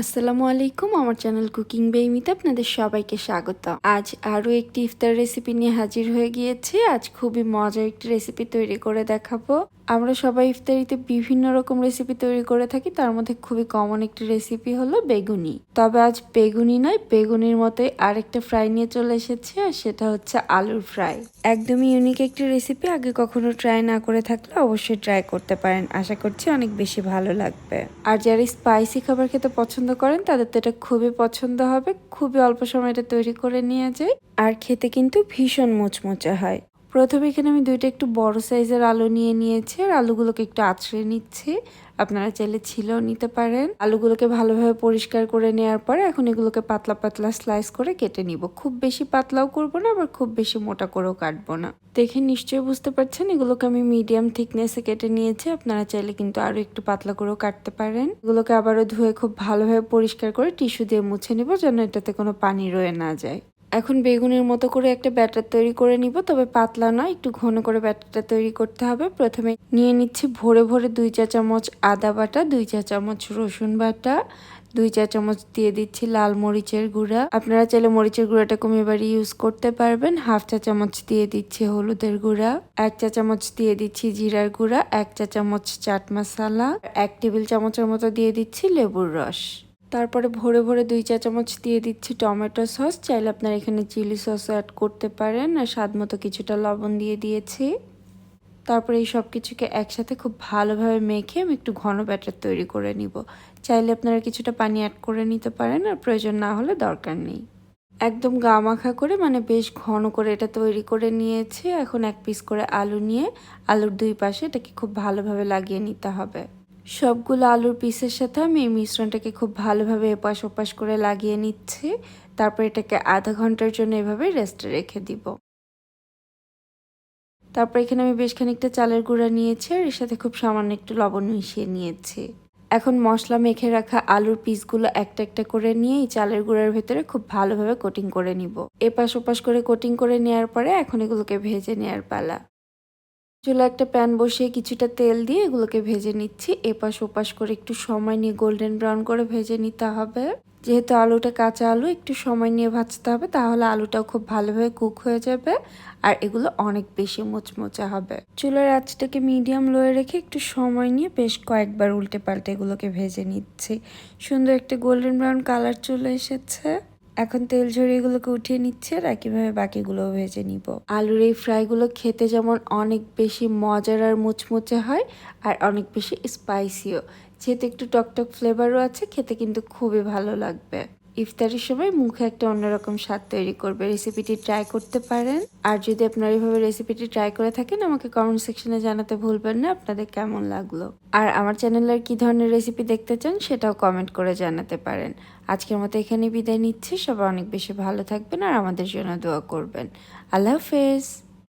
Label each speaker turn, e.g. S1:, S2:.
S1: আসসালামু আলাইকুম, আমার চ্যানেল কুকিং বেইমিতে আপনাদের সবাইকে স্বাগত। আজ আরও একটি ইফতার রেসিপি নিয়ে হাজির হয়ে গিয়েছি। আজ খুবই মজার একটি রেসিপি তৈরি করে দেখাবো। আমরা সবাই ইফতারিতে বিভিন্ন রকম রেসিপি তৈরি করে থাকি। তার মধ্যে খুবই কমন একটি রেসিপি হলো বেগুনি। তবে আজ বেগুনি নয়, বেগুনির মতোই আরেকটা ফ্রাই নিয়ে চলে এসেছি, আর সেটা হচ্ছে আলুর ফ্রাই একদমই ইউনিক একটি রেসিপি আগে কখনো ট্রাই না করে থাকলে অবশ্যই ট্রাই করতে পারেন। আশা করছি অনেক বেশি ভালো লাগবে। আর যারা স্পাইসি খাবার খেতে পছন্দ করেন, তাদের তো এটা খুবই পছন্দ হবে। খুবই অল্প সময় এটা তৈরি করে নিয়ে যায় আর খেতে কিন্তু ভীষণ মুচমুচে হয়। প্রথমে এখানে আমি দুইটা একটু বড় সাইজের আলু নিয়ে নিয়েছি, আর আলুগুলোকে একটু আছড়ে নিচ্ছি। আপনারা চাইলে ছিলেও নিতে পারেন। আলুগুলোকে ভালোভাবে পরিষ্কার করে নেওয়ার পরে এখন এগুলোকে পাতলা পাতলা স্লাইস করে কেটে নিব। খুব বেশি পাতলাও করব না, আবার খুব বেশি মোটা করেও কাটবো না। দেখে নিশ্চয়ই বুঝতে পারছেন, এগুলোকে আমি মিডিয়াম থিকনেসে কেটে নিয়েছি। আপনারা চাইলে কিন্তু আরও একটু পাতলা করেও কাটতে পারেন। এগুলোকে আবারও ধুয়ে খুব ভালোভাবে পরিষ্কার করে টিস্যু দিয়ে মুছে নিব, যেন এটাতে কোনো পানি রয়ে না যায়। এখন বেগুনের মতো করে একটা ব্যাটার তৈরি করে নিব, তবে পাতলা নয়, একটু ঘন করে ব্যাটারটা তৈরি করতে হবে। প্রথমে নিয়ে নিচ্ছি ভরে ভরে দুই চা চামচ আদা বাটা, দুই চা চামচ রসুন বাটা, দুই চা চামচ দিয়ে দিচ্ছি লাল মরিচের গুঁড়া। আপনারা চাইলে মরিচের গুঁড়াটা কমে এবারে ইউজ করতে পারবেন। হাফ চা চামচ দিয়ে দিচ্ছি হলুদের গুঁড়া, এক চা চামচ দিয়ে দিচ্ছি জিরার গুঁড়া, এক চা চামচ চাট মশলা, এক টেবিল চামচের মতো দিয়ে দিচ্ছি লেবুর রস। তারপরে ভরে ভরে দুই চা চামচ দিয়ে দিচ্ছি টমেটো সস। চাইলে আপনারা এখানে চিলি সসও অ্যাড করতে পারেন। আর স্বাদ মতো কিছুটা লবণ দিয়ে দিয়েছি। তারপরে এই সব কিছুকে একসাথে খুব ভালোভাবে মেখে আমি একটু ঘন ব্যাটার তৈরি করে নিব। চাইলে আপনারা কিছুটা পানি অ্যাড করে নিতে পারেন, আর প্রয়োজন না হলে দরকার নেই। একদম গা মাখা করে মানে বেশ ঘন করে এটা তৈরি করে নিয়েছি। এখন এক পিস করে আলু নিয়ে, আলুর দুই পাশে এটাকে খুব ভালোভাবে লাগিয়ে নিতে হবে। সবগুলো আলুর পিসের সাথে আমি এই মিশ্রণটাকে খুব ভালোভাবে এপাশ ওপাশ করে লাগিয়ে নিচ্ছি। তারপর এটাকে আধা ঘণ্টার জন্য এভাবে রেস্টে রেখে দিব। তারপর এখানে আমি বেশ খানিকটা চালের গুঁড়া নিয়েছি আর এর সাথে খুব সামান্য একটু লবণ মিশিয়ে নিয়েছি। এখন মশলা মেখে রাখা আলুর পিসগুলো একটা একটা করে নিয়ে এই চালের গুঁড়ার ভেতরে খুব ভালোভাবে কোটিং করে নিব। এপাশ ওপাশ করে কোটিং করে নেওয়ার পরে এখন এগুলোকে ভেজে নেওয়ার পালা। চুলা একটা প্যান বসিয়ে কিছুটা তেল দিয়ে এগুলোকে ভেজে নিচ্ছি। এপাশ ওপাশ করে একটু সময় নিয়ে গোল্ডেন ব্রাউন করে ভেজে নিতে হবে। যেহেতু আলুটা কাঁচা আলু, একটু সময় নিয়ে ভাজতে হবে, তাহলে আলুটাও খুব ভালোভাবে কুক হয়ে যাবে আর এগুলো অনেক বেশি মুচমুচে হবে। চুলার আঁচটাকে মিডিয়াম লোয়ে রেখে একটু সময় নিয়ে বেশ কয়েকবার উল্টে পাল্টে এগুলোকে ভেজে নিচ্ছি। সুন্দর একটা গোল্ডেন ব্রাউন কালার চলে এসেছে। এখন তেল ঝরিয়ে এগুলোকে উঠিয়ে নিচ্ছে, আর একইভাবে বাকিগুলো ভেজে নিব। আলুর এই ফ্রাইগুলো খেতে যেমন অনেক বেশি মজার আর মুচমুচে হয়, আর অনেক বেশি স্পাইসিও যেহেতু একটু টকটক ফ্লেভারও আছে, খেতে কিন্তু খুবই ভালো লাগবে। ইফতারের সময় মুখে একটা অন্যরকম স্বাদ তৈরি করবে। রেসিপিটি ট্রাই করতে পারেন। আর যদি আপনারা এইভাবে রেসিপিটি ট্রাই করে থাকেন, আমাকে কমেন্ট সেকশনে জানাতে ভুলবেন না। আপনাদের কেমন লাগল? আর আমার চ্যানেলের কি ধরনের রেসিপি দেখতে চান, সেটাও কমেন্ট করে জানাতে পারেন। আজকের মতো এখানে বিদায় নিচ্ছি। সবাই অনেক বেশি ভালো থাকবেন আর আমাদের জন্য দোয়া করবেন। আল্লাহ হাফেজ।